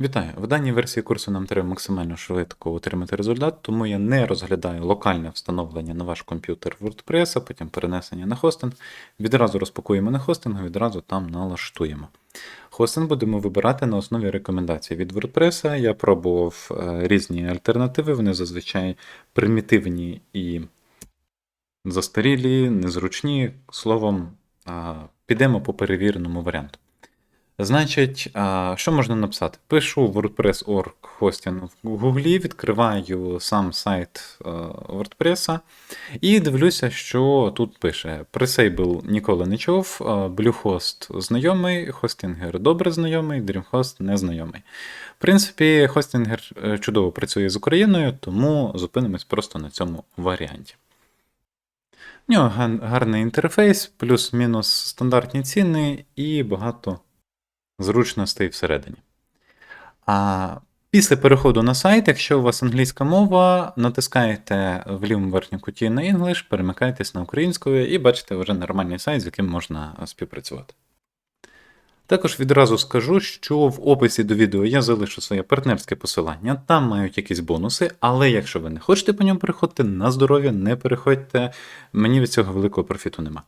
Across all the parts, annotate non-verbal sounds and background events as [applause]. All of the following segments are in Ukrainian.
Вітаю! В даній версії курсу нам треба максимально швидко отримати результат, тому я не розглядаю локальне встановлення на ваш комп'ютер WordPress, а потім перенесення на хостинг. Відразу розпакуємо на хостинг, відразу там налаштуємо. Хостинг будемо вибирати на основі рекомендацій від WordPress. Я пробував е, різні альтернативи, вони зазвичай примітивні і застарілі, незручні. Словом, підемо по перевіреному варіанту. Значить, що можна написати? Пишу WordPress.org хостинг в Гуглі, відкриваю сам сайт WordPress і дивлюся, що тут пише. Presable ніколи не чув, Bluehost знайомий, Hostinger добре знайомий, DreamHost незнайомий. В принципі, Hostinger е, чудово працює з Україною, тому зупинимось просто на цьому варіанті. В нього гарний інтерфейс, плюс-мінус стандартні ціни і багато зручностей всередині. А після переходу на сайт, якщо у вас англійська мова, натискаєте в лівому верхньому куті на English, перемикаєтесь на українську і бачите вже нормальний сайт, з яким можна співпрацювати. Також відразу скажу, що в описі до відео я залишу своє партнерське посилання, там мають якісь бонуси, але якщо ви не хочете по ньому переходити, на здоров'я не переходьте, мені від цього великого профіту нема.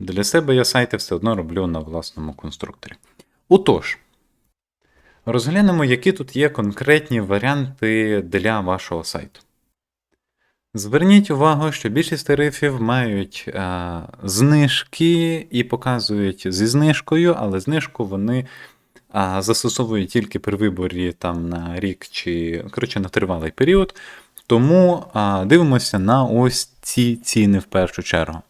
Для себе я сайти все одно роблю на власному конструкторі. Отож, розглянемо, які тут є конкретні варіанти для вашого сайту. Зверніть увагу, що більшість тарифів мають е, знижки і показують зі знижкою, але знижку вони е, застосовують тільки при виборі там, на рік чи коротше, на тривалий період. Тому е, дивимося на ось ці ціни в першу чергу.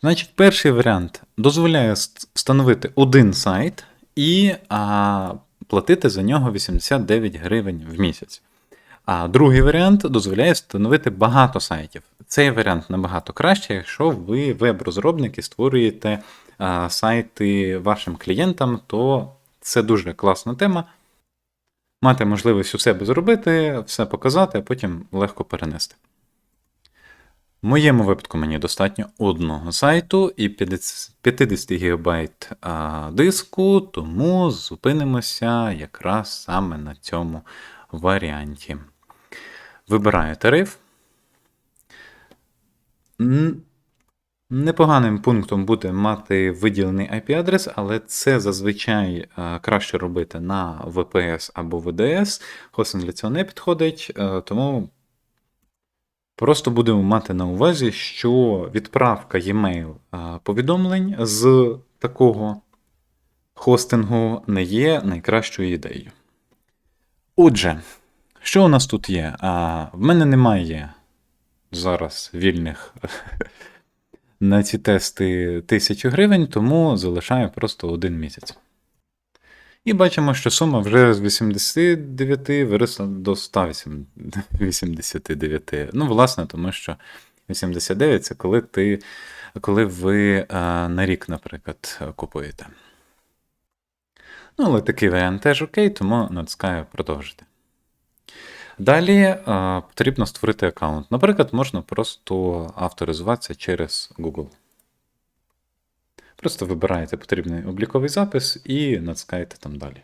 Значить, перший варіант дозволяє встановити один сайт і а, платити за нього 89 гривень в місяць. А другий варіант дозволяє встановити багато сайтів. Цей варіант набагато краще, якщо ви веб-розробник і створюєте а, сайти вашим клієнтам, то це дуже класна тема. Мати можливість у себе зробити, все показати, а потім легко перенести. Моєму випадку мені достатньо одного сайту і 50 50 ГБ диску, тому зупинимося якраз саме на цьому варіанті. Вибираю тариф. Непоганим пунктом буде мати виділений IP-адрес, але це зазвичай краще робити на VPS або VDS. Хостинг для цього не підходить, е, тому Просто будемо мати на увазі, що відправка e-mail повідомлень з такого хостингу не є найкращою ідеєю. Отже, що у нас тут є? А, в мене немає зараз вільних [laughs] на ці тести 1000 гривень, тому залишаю просто один місяць. І бачимо, що сума вже з 89 виросла до 189. Ну, власне, тому що 89 це коли ти, коли ви а, на рік, наприклад, купуєте. Ну, але такий варіант теж окей, тому натискаю продовжити. Далі а, потрібно створити аккаунт. Наприклад, можна просто авторизуватися через Google. Просто вибираєте потрібний обліковий запис і натискаєте там далі.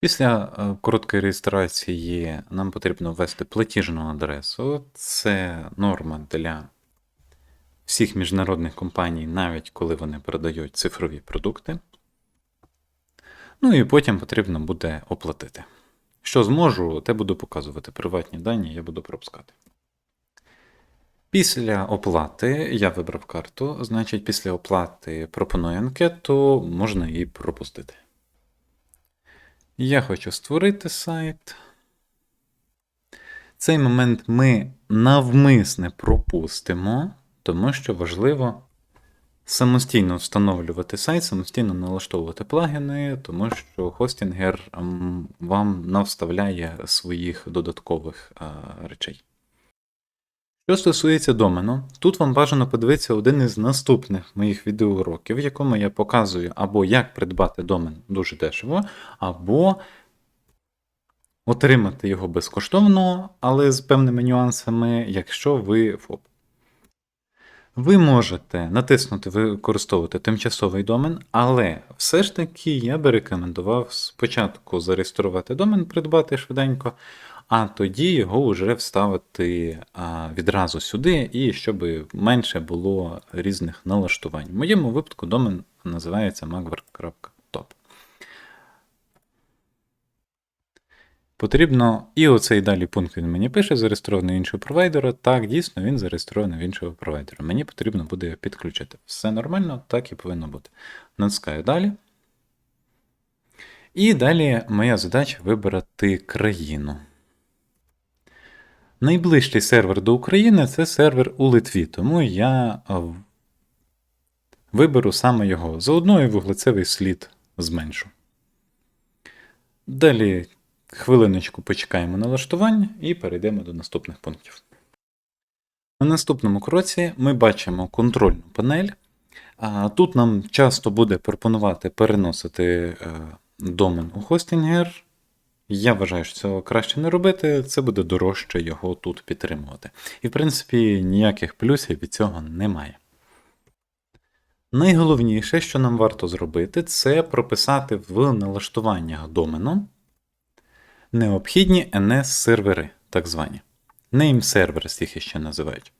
Після е, короткої реєстрації нам потрібно ввести платіжну адресу. Це норма для всіх міжнародних компаній, навіть коли вони продають цифрові продукти. Ну і потім потрібно буде оплатити. Що зможу, те буду показувати. Приватні дані я буду пропускати. Після оплати я вибрав карту, значить, після оплати пропоную анкету, можна її пропустити. Я хочу створити сайт. Цей момент ми навмисне пропустимо, тому що важливо самостійно встановлювати сайт, самостійно налаштовувати плагіни, тому що хостінгер вам навставляє своїх додаткових речей. Що стосується домену, тут вам бажано подивитися один із наступних моїх відеоуроків, в якому я показую або як придбати домен дуже дешево, або отримати його безкоштовно, але з певними нюансами, якщо ви ФОП. Ви можете натиснути використовувати тимчасовий домен, але все ж таки я би рекомендував спочатку зареєструвати домен, придбати швиденько, а тоді його вже вставити відразу сюди, і щоб менше було різних налаштувань. В моєму випадку домен називається magwork.top. Потрібно, і оцей далі пункт він мені пише, зареєстрований іншого провайдера. Так, дійсно, він зареєстрований в іншого провайдера. Мені потрібно буде його підключити. Все нормально, так і повинно бути. Натискаю далі. І далі моя задача вибрати країну. Найближчий сервер до України це сервер у Литві, тому я виберу саме його. Заодно і вуглецевий слід зменшу. Далі хвилиночку почекаємо налаштування і перейдемо до наступних пунктів. На наступному кроці ми бачимо контрольну панель. Тут нам часто буде пропонувати переносити е, домен у Hostinger. Я вважаю, що цього краще не робити, це буде дорожче його тут підтримувати. І, в принципі, ніяких плюсів від цього немає. Найголовніше, що нам варто зробити, це прописати в налаштуваннях домену необхідні NS-сервери, так звані. Name servers їх ще називають.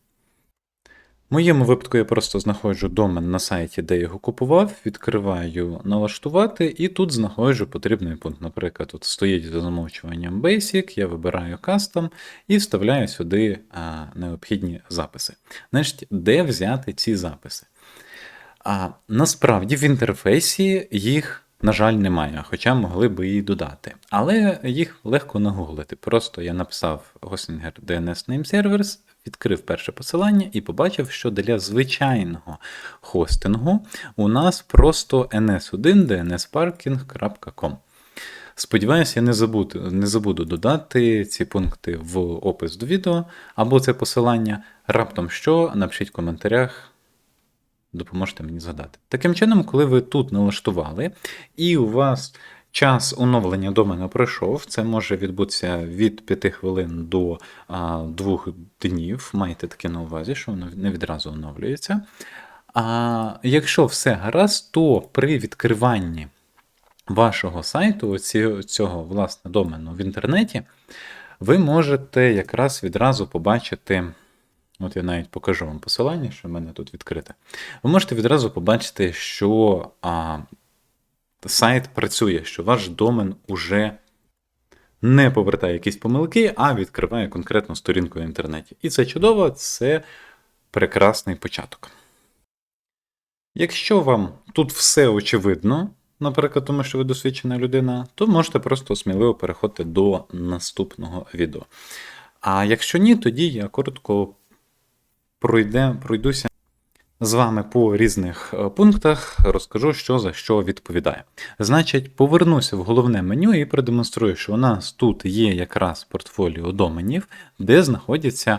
Моєму випадку я просто знаходжу домен на сайті, де його купував, відкриваю налаштувати, і тут знаходжу потрібний пункт. Наприклад, тут стоїть за замовчуванням Basic, я вибираю Custom і вставляю сюди а, необхідні записи. Значить, де взяти ці записи? А насправді в інтерфейсі їх, на жаль, немає, хоча могли би і додати. Але їх легко нагуглити. Просто я написав Hostinger DNS Name Servers, відкрив перше посилання і побачив, що для звичайного хостингу у нас просто ns1 dnsparking.com. Сподіваюся, я не забуду, не забуду додати ці пункти в опис до відео або це посилання. Раптом що, напишіть в коментарях допоможете мені згадати. Таким чином, коли ви тут налаштували, і у вас час оновлення домену пройшов, це може відбутися від 5 хвилин до а, 2 днів. Майте таке на увазі, що воно не відразу оновлюється. А якщо все гаразд, то при відкриванні вашого сайту, цього власне домену в інтернеті, ви можете якраз відразу побачити. От я навіть покажу вам посилання, що в мене тут відкрите. Ви можете відразу побачити, що а, сайт працює, що ваш домен уже не повертає якісь помилки, а відкриває конкретну сторінку в інтернеті. І це чудово, це прекрасний початок. Якщо вам тут все очевидно, наприклад, тому що ви досвідчена людина, то можете просто сміливо переходити до наступного відео. А якщо ні, тоді я коротко пройде, пройдуся з вами по різних е, пунктах, розкажу, що за що відповідає. Значить, повернуся в головне меню і продемонструю, що у нас тут є якраз портфоліо доменів, де знаходяться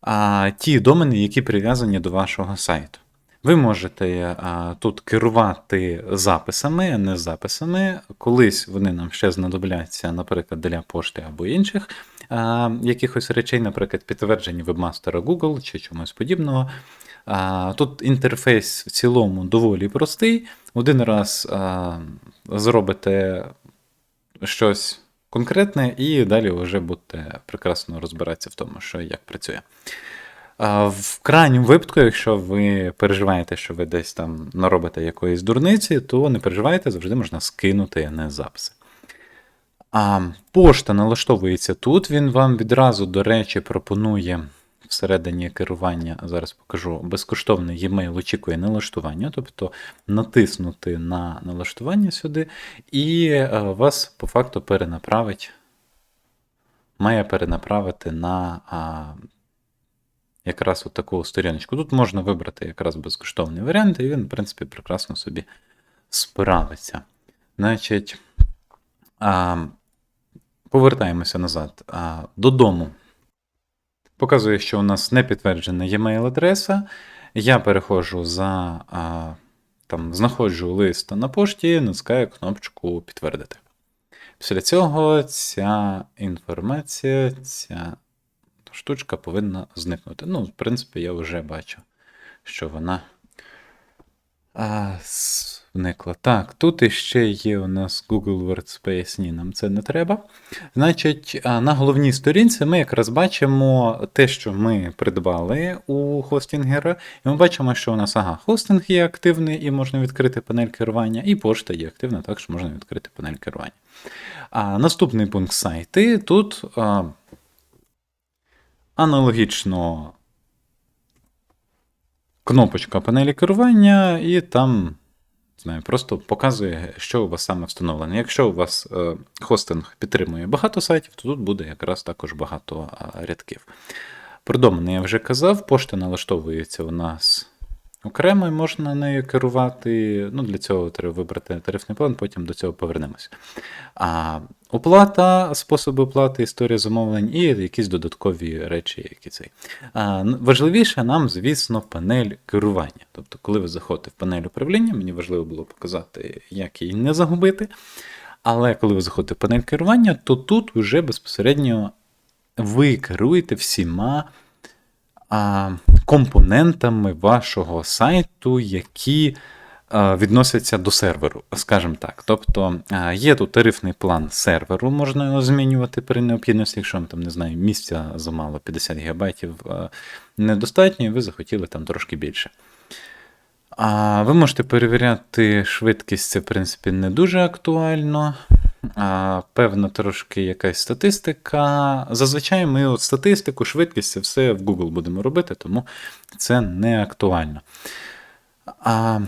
а, ті домени, які прив'язані до вашого сайту. Ви можете а, тут керувати записами, а не записами. Колись вони нам ще знадобляться, наприклад, для пошти або інших а, якихось речей, наприклад, підтвердження вебмастера Google чи чомусь подібного. А, Тут інтерфейс в цілому доволі простий. Один раз а, зробите щось конкретне, і далі вже будете прекрасно розбиратися в тому, що як працює. В крайньому випадку, якщо ви переживаєте, що ви десь там наробите якоїсь дурниці, то не переживайте, завжди можна скинути не записи. А пошта налаштовується тут. Він вам відразу, до речі, пропонує всередині керування, зараз покажу, безкоштовний e-mail очікує налаштування, тобто натиснути на налаштування сюди, і е, вас по факту перенаправить, має перенаправити на а, якраз от таку сторіночку. Тут можна вибрати якраз безкоштовний варіант, і він, в принципі, прекрасно собі справиться. Значить, а, повертаємося назад а, додому. Показує, що у нас не підтверджена e-mail адреса. Я переходжу за а, там, знаходжу лист на пошті, натискаю кнопочку підтвердити. Після цього ця інформація, ця штучка повинна зникнути. Ну, в принципі, я вже бачу що вона а, зникла. Так, тут іще є у нас Google Workspace. Ні, нам це не треба. Значить, на головній сторінці ми якраз бачимо те, що ми придбали у хостінгера. І ми бачимо, що у нас ага, хостинг є активний і можна відкрити панель керування, і пошта є активна, також можна відкрити панель керування. А, Наступний пункт сайти. Тут а, аналогічно кнопочка панелі керування, і там просто показує, що у вас саме встановлено. Якщо у вас е, хостинг підтримує багато сайтів, то тут буде якраз також багато рядків. Про я вже казав, пошта налаштовується у нас окремо і можна нею керувати. Ну, Для цього треба вибрати тарифний план, потім до цього повернемося. А Оплата, способи оплати, історія замовлень і якісь додаткові речі, які цей. А, Важливіше нам, звісно, панель керування. Тобто, коли ви заходите в панель управління, мені важливо було показати, як її не загубити. Але коли ви заходите в панель керування, то тут вже безпосередньо ви керуєте всіма а, компонентами вашого сайту, які відносяться до серверу, скажімо так. Тобто є тут тарифний план серверу, можна його змінювати при необхідності, якщо вам там, не знаю, місця замало 50 ГБ недостатньо, і ви захотіли там трошки більше. А Ви можете перевіряти швидкість, це, в принципі, не дуже актуально. Певна трошки якась статистика. Зазвичай ми от статистику, швидкість це все в Google будемо робити, тому це не актуально. А,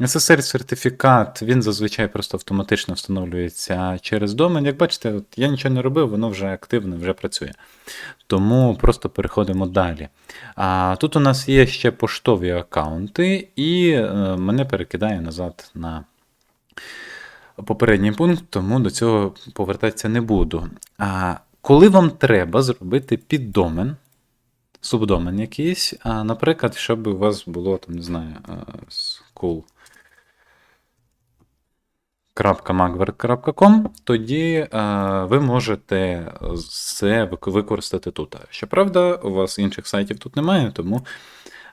SSL-сертифікат, він зазвичай просто автоматично встановлюється через домен. Як бачите, от я нічого не робив, воно вже активно вже працює. Тому просто переходимо далі. А Тут у нас є ще поштові аккаунти, і е, мене перекидає назад на попередній пункт, тому до цього повертатися не буду. А Коли вам треба зробити піддомен, субдомен якийсь, а, наприклад, щоб у вас було, там, не знаю, school www.magvert.com, тоді е, ви можете це використати тут. Щоправда, у вас інших сайтів тут немає, тому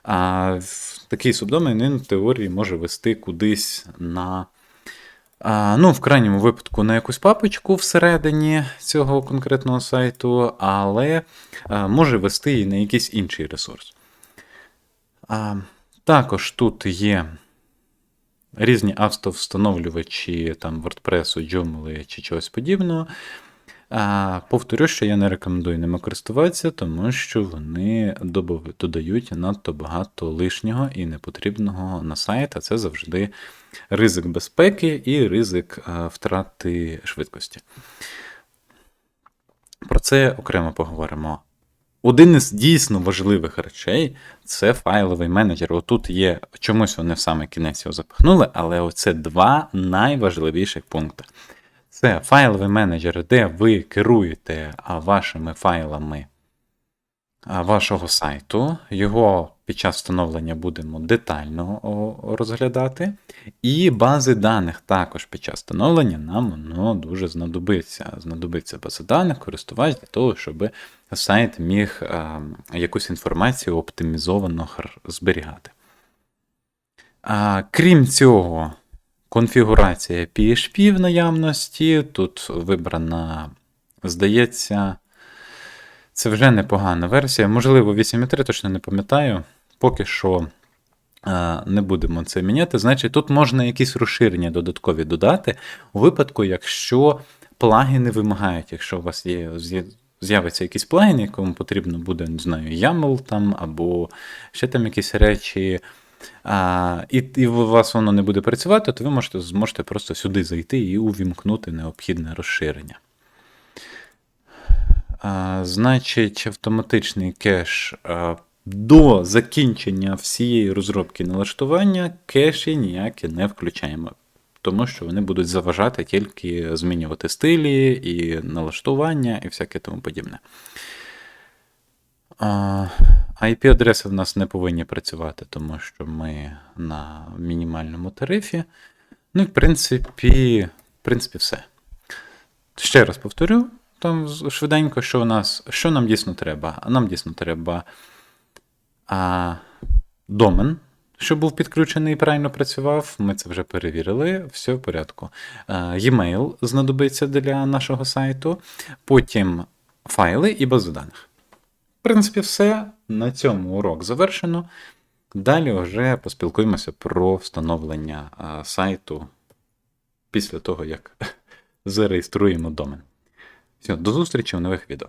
е, такий субдомен він в теорії може вести кудись на. Ну, В крайньому випадку на якусь папочку всередині цього конкретного сайту, але може вести і на якийсь інший ресурс. Також тут є різні автовстановлювачі там WordPress, Joomla чи чогось подібного. А, Повторю, що я не рекомендую ними користуватися, тому що вони додають надто багато лишнього і непотрібного на сайт, а це завжди ризик безпеки і ризик втрати швидкості. Про це окремо поговоримо. Один із дійсно важливих речей це файловий менеджер. Отут є, чомусь вони в саме кінець його запихнули, але оце два найважливіших пункти. Це файловий менеджер, де ви керуєте вашими файлами вашого сайту. Його під час встановлення будемо детально розглядати. І бази даних також під час встановлення нам воно дуже знадобиться. Знадобиться бази даних, користувач для того, щоб сайт міг якусь інформацію оптимізовано зберігати. Крім цього, конфігурація PHP в наявності. Тут вибрана, здається, це вже непогана версія. Можливо, 8.3, точно не пам'ятаю. Поки що не будемо це міняти. Значить, тут можна якісь розширення додаткові додати у випадку, якщо плагіни вимагають, якщо у вас є. З'явиться якийсь плагін, якому потрібно буде, не знаю, YAML там, або ще там якісь речі, а, і і у вас воно не буде працювати, то ви можете зможете просто сюди зайти і увімкнути необхідне розширення. А, Значить, автоматичний кеш а, до закінчення всієї розробки налаштування кеші ніякі не включаємо. Тому що вони будуть заважати тільки змінювати стилі і налаштування, і всяке тому подібне. IP-адреси в нас не повинні працювати, тому що ми на мінімальному тарифі. Ну і, в принципі, в принципі, все. Ще раз повторю, там швиденько, що у нас, що нам дійсно треба. Нам дійсно треба а, домен, що був підключений і правильно працював. Ми це вже перевірили, все в порядку. E-mail знадобиться для нашого сайту, потім файли і бази даних. В принципі, все. На цьому урок завершено. Далі вже поспілкуємося про встановлення сайту після того, як [laughs] зареєструємо домен. Все, до зустрічі в нових відео.